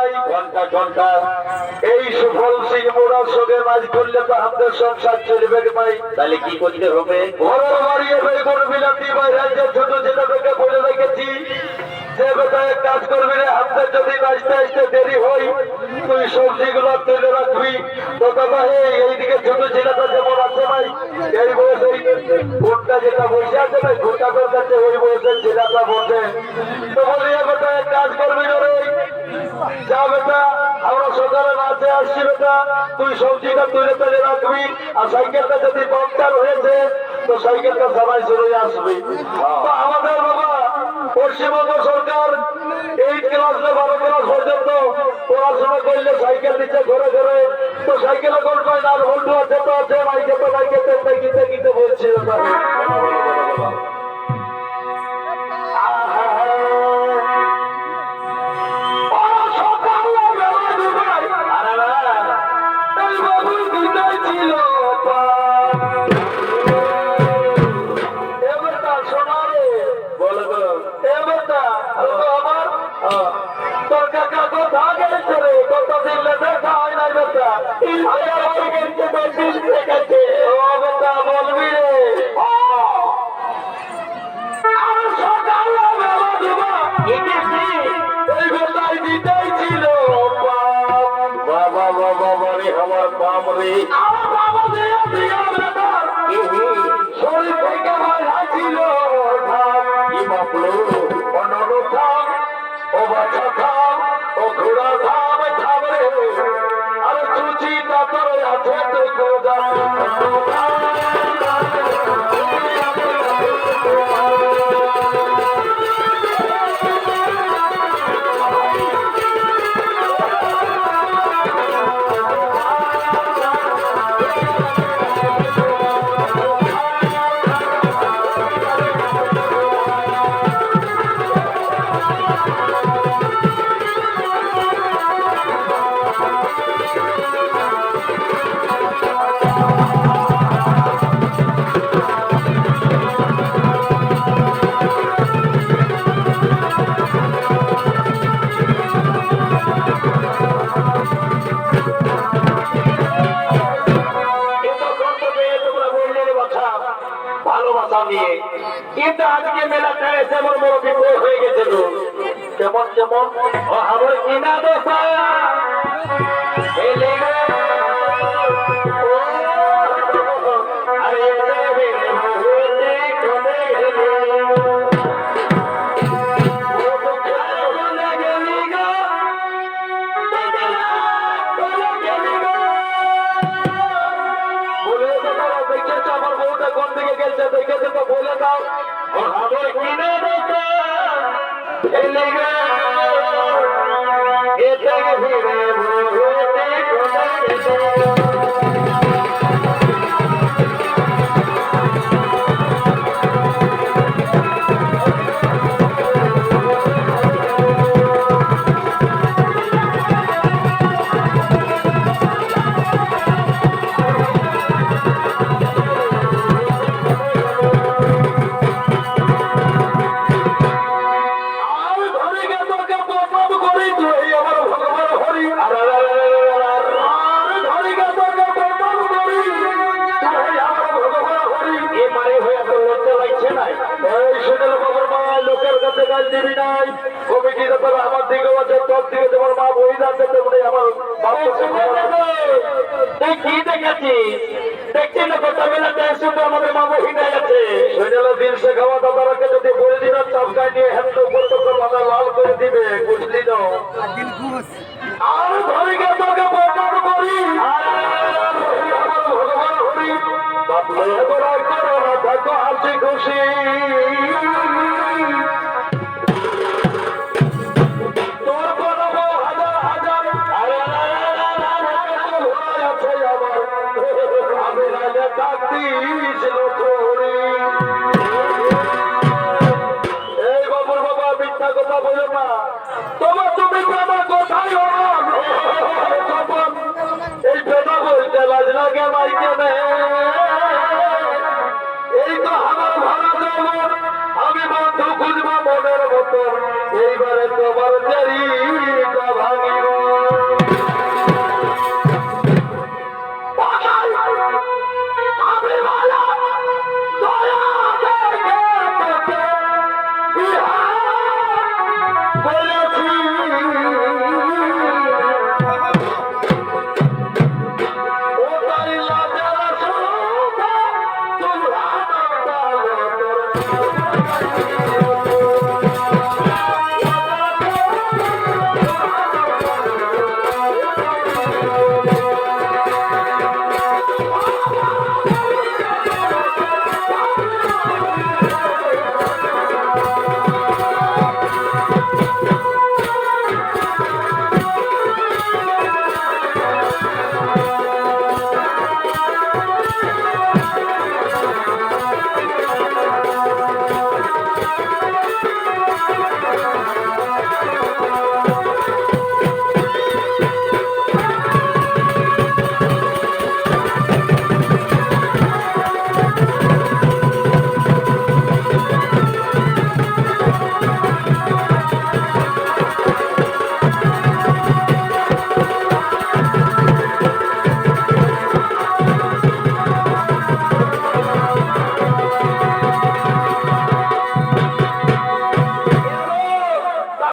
নাই ঘণ্টা ঘণ্টা। এই সুফল সিং সঙ্গে মাঝ করলে তো আমাদের সংসার চলবে ভাই। তাহলে কি করতে হবে? করে বিলাতি ভাই রাজ্যের ছোট ছেলেটাকে বলে রেখেছি। যে কাজ করবি রে হাতে যদি আসতে আসতে দেরি হয় তুই সবজিগুলো তুলে রাখবি। তো দাদা এইদিকে ছোট আছে ভাই এই বয়সে ঘুরটা যেটা বসে আছে ভাই ঘুরটা তোর কাছে ওই বয়সের ছেলেটা বসে তো বলি বেটা কাজ করবি না রে। যা বেটা আমরা সকালে মাঠে আসছি বেটা। তুই সবজিটা তুলে তুলে রাখবি আর সাইকেলটা যদি পাংচার হয়েছে তো সাইকেলটা সবাই চলে আসবে। তো আমাদের বাবা পশ্চিমবঙ্গ সরকার এইট ক্লাস বারো ক্লাস পর্যন্ত পড়াশোনা করলে সাইকেল দিচ্ছে ঘরে ঘরে। তো সাইকেলে কোন পায় না বন্ধু আছে তো আছে, মাইকে তো মাইকে তো গীতে গীতে বলছি। বলবি রে। আর সকালে বেলা দেবা এই বেলায় দিতেই ছিল। বাবা বাবা বারে আমার রে। আমার বাবা দিয়া দিয়া বেটা, শরীর থেকে ভালোবাসা নিয়ে। কিন্তু আজকে মেলাটা এসে আমার বড় বিপদ হয়ে গেছে তো কেমন কেমন? আমার কিনা দোষা। ফিরে তুই কি দেখেছিস দেখছি না কথা বেলা আমাদের মা বহিনে আছে। সুনীল দিন সে খাওয়া দাদারাকে যদি বলে দিন চাপকায় নিয়ে হ্যান্ড উপর তো মাথা লাল করে দিবে বুঝলি না আর ধরে গে তোকে প্রণাম করি। ভগবান হরি বাপলে এবার আর করো না থাকো হাসি খুশি। চলে